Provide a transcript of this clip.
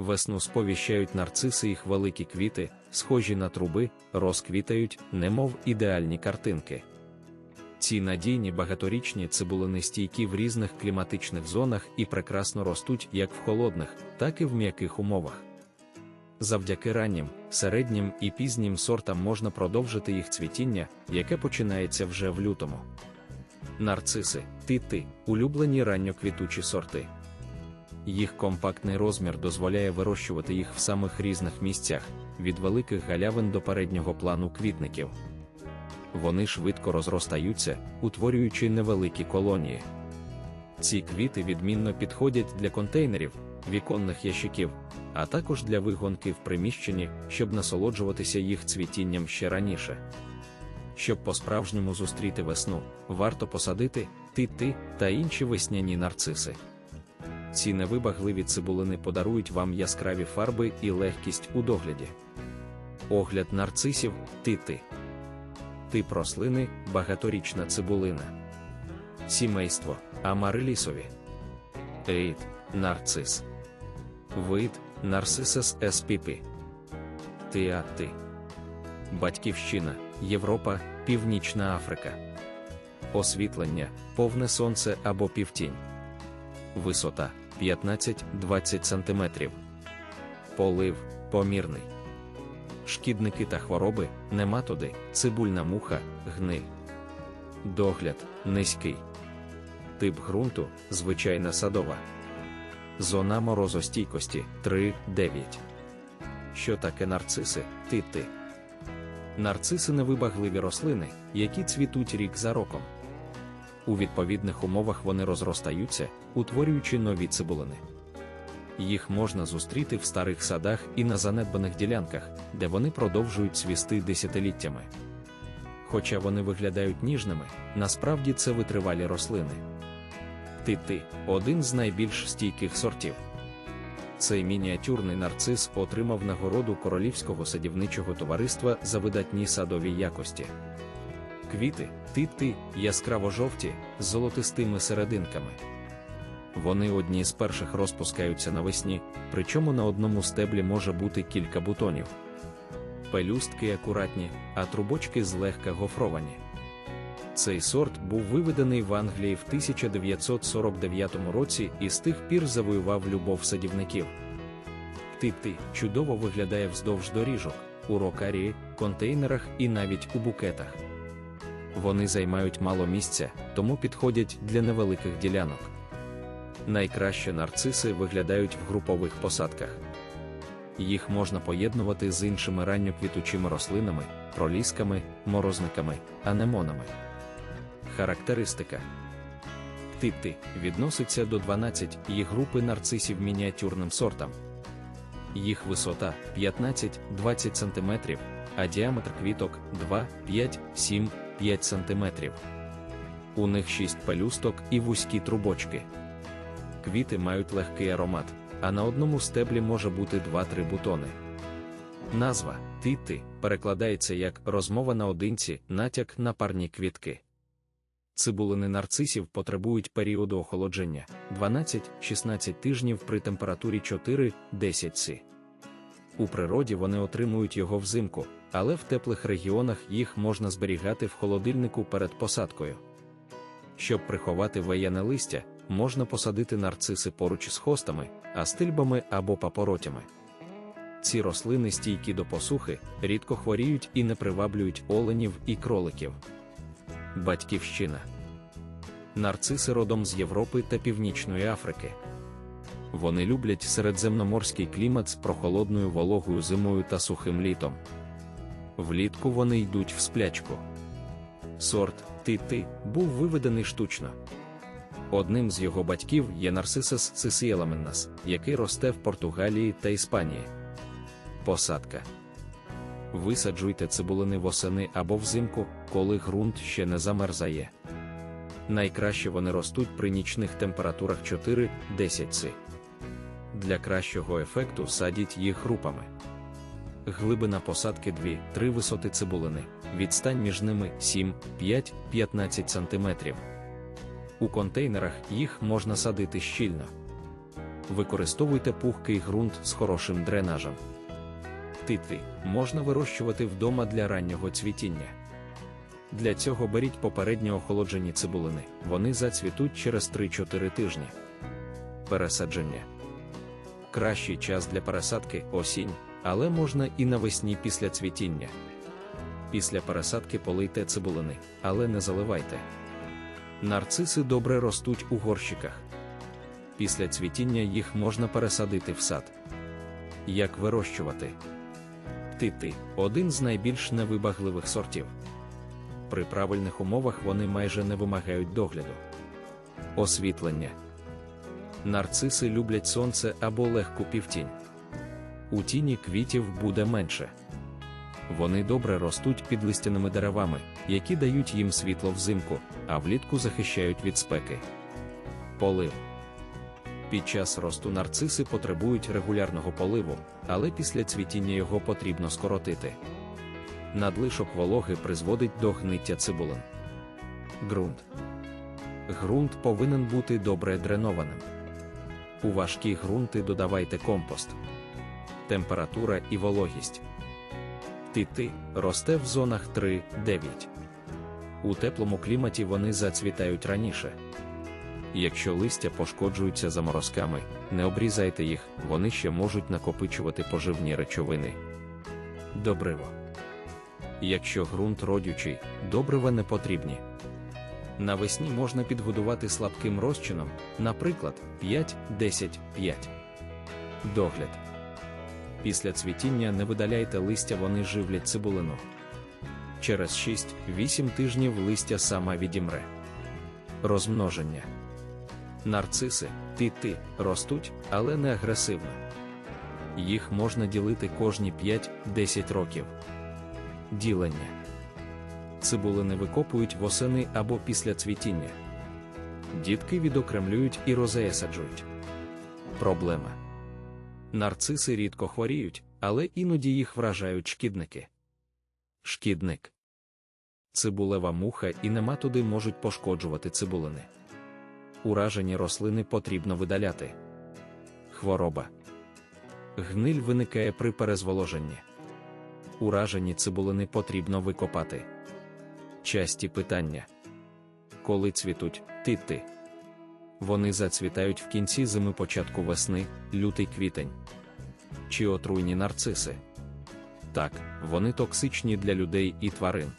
Весну сповіщають нарциси їх великі квіти, схожі на труби, розквітають, немов ідеальні картинки. Ці надійні багаторічні цибулини стійкі в різних кліматичних зонах і прекрасно ростуть як в холодних, так і в м'яких умовах. Завдяки раннім, середнім і пізнім сортам можна продовжити їх цвітіння, яке починається вже в лютому. Нарциси, тити, улюблені ранньоквітучі сорти. Їх компактний розмір дозволяє вирощувати їх в самих різних місцях, від великих галявин до переднього плану квітників. Вони швидко розростаються, утворюючи невеликі колонії. Ці квіти відмінно підходять для контейнерів, віконних ящиків, а також для вигонки в приміщенні, щоб насолоджуватися їх цвітінням ще раніше. Щоб по-справжньому зустріти весну, варто посадити ти-ти та інші весняні нарциси. Ці невибагливі цибулини подарують вам яскраві фарби і легкість у догляді. Огляд нарцисів ти-ти. Тип рослини багаторічна цибулина. Сімейство амарилісові. Рід нарцис. Вид Нарцисес spp. Тиати. Батьківщина Європа, Північна Африка. Освітлення, повне сонце або півтінь. Висота 15-20 см. Полив помірний. Шкідники та хвороби, нематоди, цибульна муха, гниль. Догляд низький. Тип ґрунту звичайна садова. Зона морозостійкості 3-9. Що таке нарциси? Тити. Нарциси невибагливі рослини, які цвітуть рік за роком. У відповідних умовах вони розростаються, утворюючи нові цибулини. Їх можна зустріти в старих садах і на занедбаних ділянках, де вони продовжують цвісти десятиліттями. Хоча вони виглядають ніжними, насправді це витривалі рослини. Ти-ти один з найбільш стійких сортів. Цей мініатюрний нарцис отримав нагороду Королівського садівничого товариства за видатні садові якості. Квіти ти-ти яскраво-жовті з золотистими серединками. Вони одні з перших розпускаються навесні, причому на одному стеблі може бути кілька бутонів. Пелюстки акуратні, а трубочки злегка гофровані. Цей сорт був виведений в Англії в 1949 році і з тих пір завоював любов садівників. Типти чудово виглядає вздовж доріжок, у рокарії, контейнерах і навіть у букетах. Вони займають мало місця, тому підходять для невеликих ділянок. Найкраще нарциси виглядають в групових посадках. Їх можна поєднувати з іншими ранньоквітучими рослинами, пролісками, морозниками, анемонами. Характеристика Типти відноситься до 12 їх групи нарцисів мініатюрним сортам. Їх висота 15-20 см, а діаметр квіток 2, 5, 7, 5 см. У них 6 пелюсток і вузькі трубочки. Квіти мають легкий аромат, а на одному стеблі може бути 2-3 бутони. Назва тити перекладається як розмова наодинці, натяк на парні квітки. Цибулини нарцисів потребують періоду охолодження 12-16 тижнів при температурі 4-10 С. У природі вони отримують його взимку, але в теплих регіонах їх можна зберігати в холодильнику перед посадкою. Щоб приховати веяне листя, можна посадити нарциси поруч з хостами, астильбами або папоротями. Ці рослини стійкі до посухи, рідко хворіють і не приваблюють оленів і кроликів. Батьківщина. Нарциси родом з Європи та Північної Африки. Вони люблять середземноморський клімат з прохолодною вологою зимою та сухим літом. Влітку вони йдуть в сплячку. Сорт ти-ти був виведений штучно. Одним з його батьків є Нарцисис цисіеламеннас, який росте в Португалії та Іспанії. Посадка. Висаджуйте цибулини восени або взимку, коли ґрунт ще не замерзає. Найкраще вони ростуть при нічних температурах 4-10 С. Для кращого ефекту садіть їх групами. Глибина посадки 2-3 висоти цибулини, відстань між ними 7-5-15 см. У контейнерах їх можна садити щільно. використовуйте пухкий ґрунт з хорошим дренажем. Титви можна вирощувати вдома для раннього цвітіння. Для цього беріть попередньо охолоджені цибулини, вони зацвітуть через 3-4 тижні. Пересадження. Кращий час для пересадки осінь, але можна і навесні після цвітіння. Після пересадки полийте цибулини, але не заливайте. Нарциси добре ростуть у горщиках. Після цвітіння їх можна пересадити в сад. Як вирощувати? Тити один з найбільш невибагливих сортів. При правильних умовах вони майже не вимагають догляду. Освітлення. Нарциси люблять сонце або легку півтінь. У тіні квітів буде менше. Вони добре ростуть під листяними деревами, які дають їм світло взимку, а влітку захищають від спеки. Полив. Під час росту нарциси потребують регулярного поливу, але після цвітіння його потрібно скоротити. Надлишок вологи призводить до гниття цибулин. Ґрунт. Ґрунт повинен бути добре дренованим. У важкі ґрунти додавайте компост. Температура і вологість. Тити росте в зонах 3-9. У теплому кліматі вони зацвітають раніше. Якщо листя пошкоджуються заморозками, не обрізайте їх, вони ще можуть накопичувати поживні речовини. Добриво. Якщо ґрунт родючий, добрива не потрібні. Навесні можна підгодувати слабким розчином, наприклад, 5-10-5. Догляд. Після цвітіння не видаляйте листя, вони живлять цибулину. Через 6-8 тижнів листя сама відімре. Розмноження. Нарциси, ти-ти, ростуть, але не агресивно. Їх можна ділити кожні 5-10 років. Ділення. Цибулини викопують восени або після цвітіння. Дітки відокремлюють і розеясаджують. Проблема. Нарциси рідко хворіють, але іноді їх вражають шкідники. Шкідник. Цибулева муха і нематоди можуть пошкоджувати цибулини. Уражені рослини потрібно видаляти. Хвороба. Гниль виникає при перезволоженні. Уражені цибулини потрібно викопати. Часті питання. Коли цвітуть тити? Вони зацвітають в кінці зими початку весни, лютий квітень. Чи отруйні нарциси? Так, вони токсичні для людей і тварин.